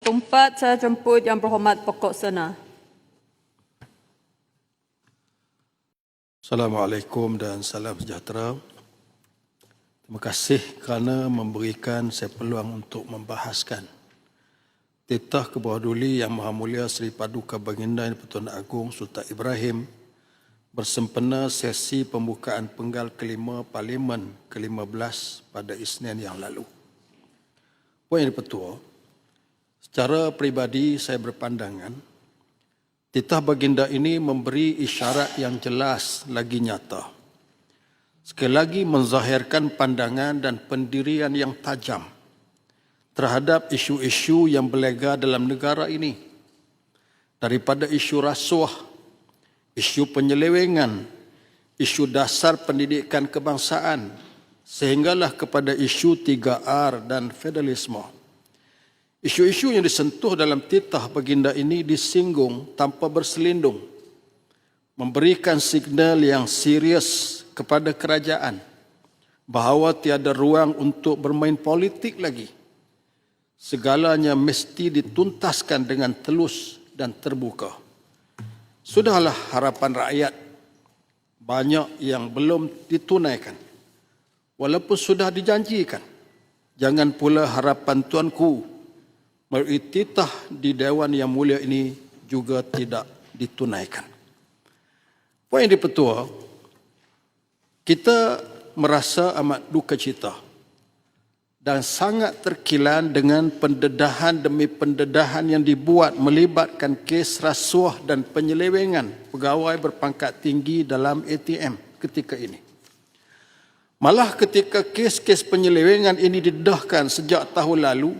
Tempat saya jemput yang berhormat pokok sana. Assalamualaikum dan salam sejahtera. Terima kasih kerana memberikan saya peluang untuk membahaskan titah ke bawah duli Yang Maha Mulia Seri Paduka Baginda Yang Pertuan Agong Sultan Ibrahim bersempena sesi pembukaan penggal kelima Parlimen ke-15 pada Isnin yang lalu. Puan Yang Dipertua, secara peribadi saya berpandangan Titah baginda ini memberi isyarat yang jelas lagi nyata. Sekali lagi menzahirkan pandangan dan pendirian yang tajam terhadap isu-isu yang berlega dalam negara ini. Daripada isu rasuah, isu penyelewengan, isu dasar pendidikan kebangsaan, sehinggalah kepada isu 3R dan federalisme. Isu-isu yang disentuh dalam titah baginda ini disinggung tanpa berselindung, memberikan signal yang serius kepada kerajaan bahawa tiada ruang untuk bermain politik lagi. Segalanya mesti dituntaskan dengan telus dan terbuka. Sudahlah harapan rakyat banyak yang belum ditunaikan. Walaupun sudah dijanjikan. Jangan pula harapan tuanku melalui titah di Dewan Yang Mulia ini juga tidak ditunaikan. Poin yang dipertua, kita merasa amat duka cita dan sangat terkilan dengan pendedahan demi pendedahan yang dibuat melibatkan kes rasuah dan penyelewengan pegawai berpangkat tinggi dalam ATM ketika ini. Malah ketika kes-kes penyelewengan ini didedahkan sejak tahun lalu,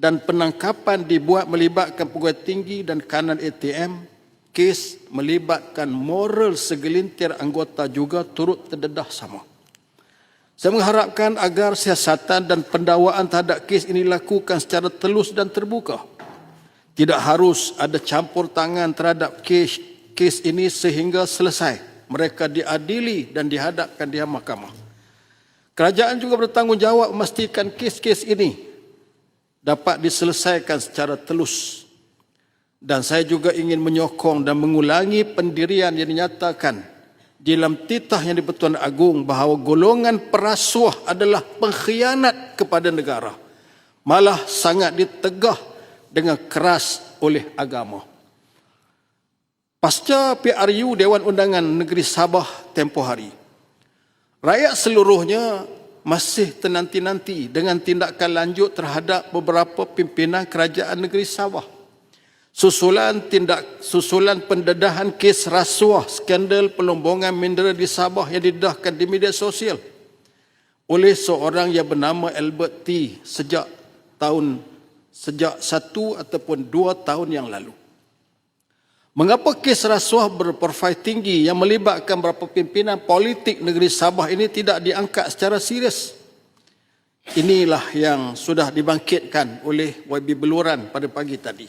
dan penangkapan dibuat melibatkan pegawai tinggi dan kanan ATM, kes melibatkan moral segelintir anggota juga turut terdedah sama. Saya mengharapkan agar siasatan dan pendakwaan terhadap kes ini dilakukan secara telus dan terbuka. Tidak harus ada campur tangan terhadap kes, kes ini sehingga selesai. Mereka diadili dan dihadapkan di mahkamah. Kerajaan juga bertanggungjawab memastikan kes-kes ini dapat diselesaikan secara telus. Dan saya juga ingin menyokong dan mengulangi pendirian yang dinyatakan di dalam titah yang di-Pertuan Agung bahawa golongan perasuah adalah pengkhianat kepada negara. Malah sangat ditegah dengan keras oleh agama. Pasca PRU Dewan Undangan Negeri Sabah tempoh hari, rakyat seluruhnya masih tenanti-nanti dengan tindakan lanjut terhadap beberapa pimpinan kerajaan negeri Sabah. Susulan tindak susulan pendedahan kes rasuah skandal pelombongan mineral di Sabah yang didedahkan di media sosial oleh seorang yang bernama Albert T sejak tahun sejak satu ataupun dua tahun yang lalu. Mengapa kes rasuah berprofil tinggi yang melibatkan beberapa pimpinan politik negeri Sabah ini tidak diangkat secara serius? Inilah yang sudah dibangkitkan oleh YB Beluran pada pagi tadi.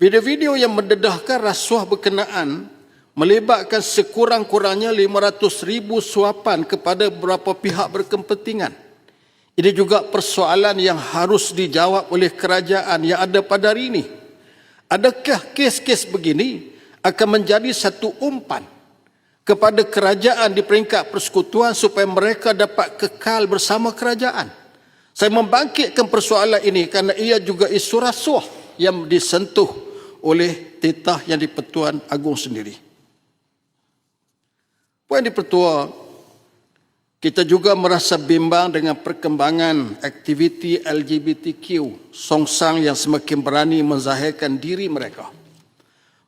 Video-video yang mendedahkan rasuah berkenaan melibatkan sekurang-kurangnya 500 ribu suapan kepada beberapa pihak berkepentingan. Ini juga persoalan yang harus dijawab oleh kerajaan yang ada pada hari ini. Adakah kes-kes begini akan menjadi satu umpan kepada kerajaan di peringkat persekutuan supaya mereka dapat kekal bersama kerajaan? Saya membangkitkan persoalan ini kerana ia juga isu rasuah yang disentuh oleh titah yang di-Pertuan Agong sendiri. Puan di-Pertua, kita juga merasa bimbang dengan perkembangan aktiviti LGBTQ songsang yang semakin berani menzahirkan diri mereka.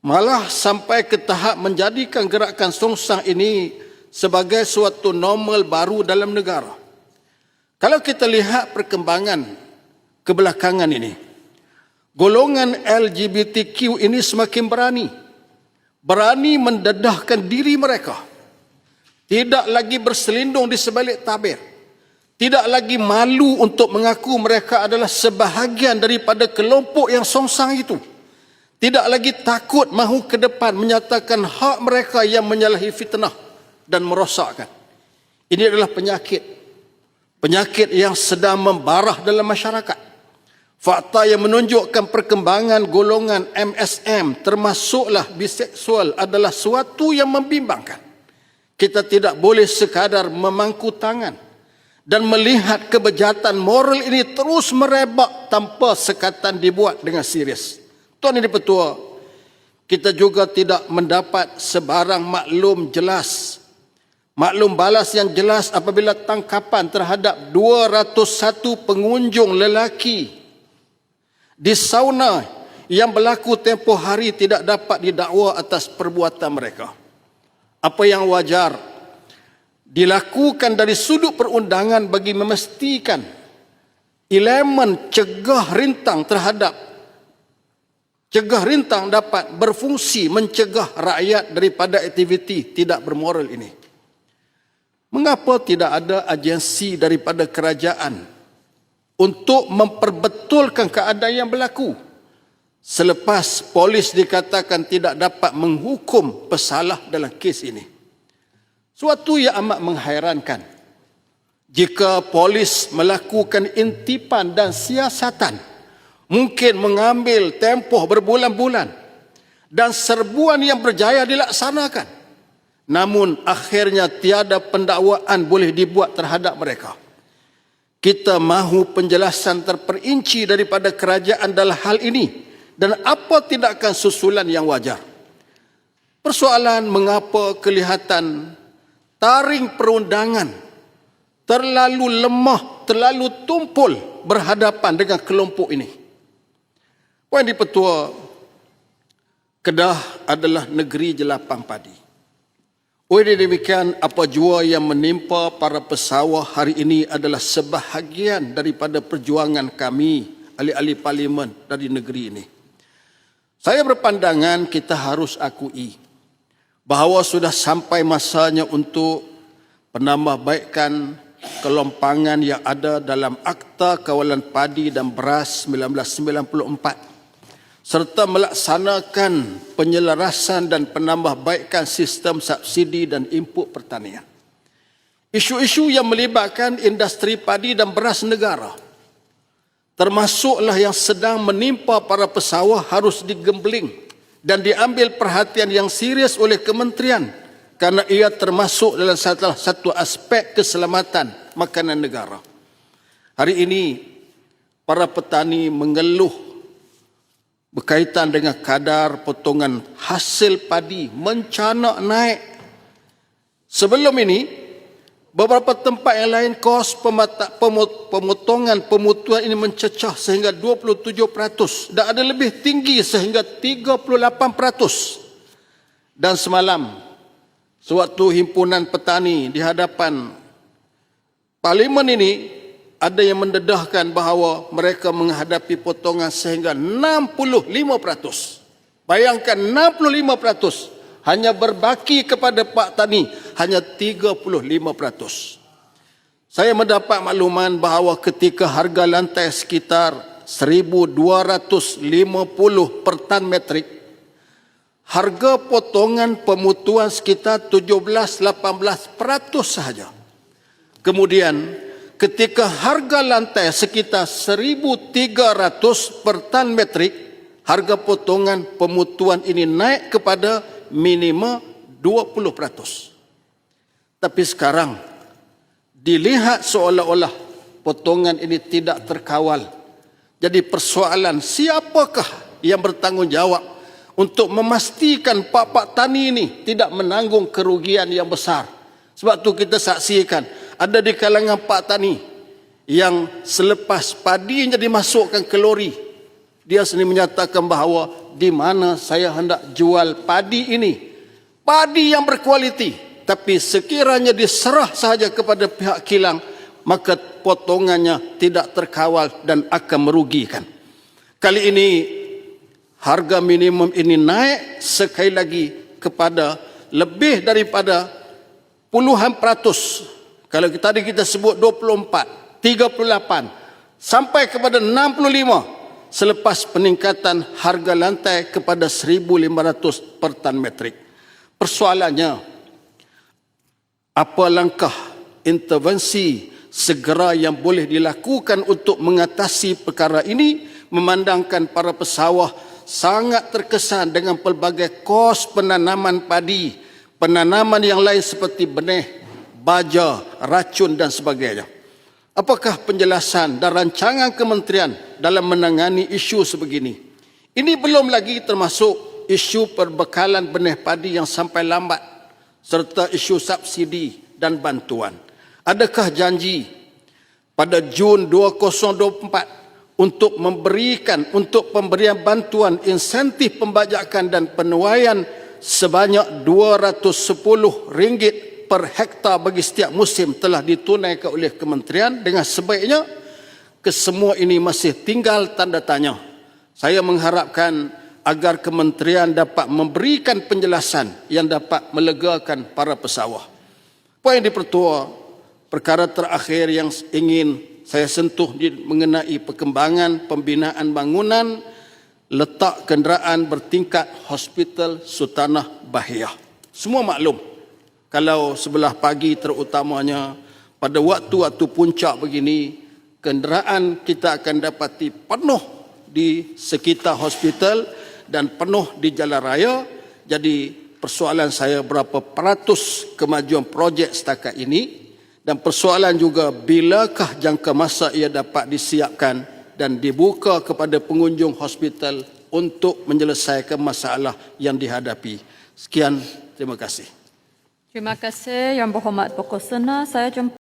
Malah sampai ke tahap menjadikan gerakan songsang ini sebagai suatu normal baru dalam negara. Kalau kita lihat perkembangan kebelakangan ini, golongan LGBTQ ini semakin berani. Berani mendedahkan diri mereka tidak lagi berselindung di sebalik tabir. Tidak lagi malu untuk mengaku mereka adalah sebahagian daripada kelompok yang songsang itu. Tidak lagi takut mahu ke depan menyatakan hak mereka yang menyalahi fitnah dan merosakkan. Ini adalah penyakit. Penyakit yang sedang membarah dalam masyarakat. Fakta yang menunjukkan perkembangan golongan MSM termasuklah biseksual adalah suatu yang membimbangkan. Kita tidak boleh sekadar memangku tangan dan melihat kebejahatan moral ini terus merebak tanpa sekatan dibuat dengan serius. Tuan Ini Petua, kita juga tidak mendapat sebarang maklum jelas Maklum balas yang jelas apabila tangkapan terhadap 201 pengunjung lelaki di sauna yang berlaku tempoh hari tidak dapat didakwa atas perbuatan mereka. Apa yang wajar dilakukan dari sudut perundangan bagi memastikan elemen cegah rintang terhadap cegah rintang dapat berfungsi mencegah rakyat daripada aktiviti tidak bermoral ini. Mengapa tidak ada agensi daripada kerajaan untuk memperbetulkan keadaan yang berlaku selepas polis dikatakan tidak dapat menghukum pesalah dalam kes ini? Suatu yang amat menghairankan. Jika polis melakukan intipan dan siasatan, mungkin mengambil tempoh berbulan-bulan dan serbuan yang berjaya dilaksanakan namun akhirnya tiada pendakwaan boleh dibuat terhadap mereka. Kita mahu penjelasan terperinci daripada kerajaan dalam hal ini dan apa tindakan susulan yang wajar. Persoalan mengapa kelihatan taring perundangan terlalu lemah, terlalu tumpul berhadapan dengan kelompok ini. Puan di Petua, Kedah adalah negeri jelapang padi. Oleh demikian, apa jua yang menimpa para pesawah hari ini adalah sebahagian daripada perjuangan kami, ahli-ahli parlimen dari negeri ini. Saya berpandangan kita harus akui bahawa sudah sampai masanya untuk penambahbaikan kelompangan yang ada dalam Akta Kawalan Padi dan Beras 1994 serta melaksanakan penyelarasan dan penambahbaikan sistem subsidi dan input pertanian. Isu-isu yang melibatkan industri padi dan beras negara termasuklah yang sedang menimpa para pesawah harus digembling dan diambil perhatian yang serius oleh kementerian kerana ia termasuk dalam salah satu aspek keselamatan makanan negara. Hari ini para petani mengeluh berkaitan dengan kadar potongan hasil padi mencanak naik. Sebelum ini, beberapa tempat yang lain kos pemotongan pemutuan ini mencecah sehingga 27% dan ada lebih tinggi sehingga 38%. Dan semalam, sewaktu himpunan petani di hadapan parlimen ini ada yang mendedahkan bahawa mereka menghadapi potongan sehingga 65%. Bayangkan 65% hanya berbaki kepada Pak Tani hanya 35%. Saya mendapat makluman bahawa ketika harga lantai sekitar 1250 per tan metrik harga potongan pemutuan sekitar 17-18% sahaja. Kemudian ketika harga lantai sekitar 1300 per tan metrik harga potongan pemutuan ini naik kepada minima 20%. Tapi sekarang dilihat seolah-olah potongan ini tidak terkawal. Jadi persoalan siapakah yang bertanggungjawab untuk memastikan pak-pak tani ini tidak menanggung kerugian yang besar. Sebab tu kita saksikan ada di kalangan Pak Tani yang selepas padinya dimasukkan ke lori dia sendiri menyatakan bahawa di mana saya hendak jual padi ini. Padi yang berkualiti tapi sekiranya diserah sahaja kepada pihak kilang maka potongannya tidak terkawal dan akan merugikan. Kali ini harga minimum ini naik sekali lagi kepada lebih daripada puluhan peratus. Kalau tadi kita sebut 24, 38 sampai kepada 65 selepas peningkatan harga lantai kepada 1500 per tan metrik. Persoalannya apa langkah intervensi segera yang boleh dilakukan untuk mengatasi perkara ini memandangkan para pesawah sangat terkesan dengan pelbagai kos penanaman padi, penanaman yang lain seperti benih, baja, racun dan sebagainya. Apakah penjelasan dan rancangan kementerian dalam menangani isu sebegini? Ini belum lagi termasuk isu perbekalan benih padi yang sampai lambat serta isu subsidi dan bantuan. Adakah janji pada Jun 2024 untuk memberikan untuk pemberian bantuan insentif pembajakan dan penuaian sebanyak RM210 per hektar bagi setiap musim telah ditunaikan oleh kementerian dengan sebaiknya kesemua ini masih tinggal tanda tanya. Saya mengharapkan agar kementerian dapat memberikan penjelasan yang dapat melegakan para pesawah. Poin di pertua, perkara terakhir yang ingin saya sentuh mengenai perkembangan pembinaan bangunan letak kenderaan bertingkat Hospital Sultanah Bahiyah. Semua maklum kalau sebelah pagi terutamanya pada waktu-waktu puncak begini kenderaan kita akan dapati penuh di sekitar hospital dan penuh di jalan raya jadi persoalan saya berapa peratus kemajuan projek setakat ini dan persoalan juga bilakah jangka masa ia dapat disiapkan dan dibuka kepada pengunjung hospital untuk menyelesaikan masalah yang dihadapi. Sekian, terima kasih. Terima kasih Yang Berhormat Pokok Sena. Saya jemput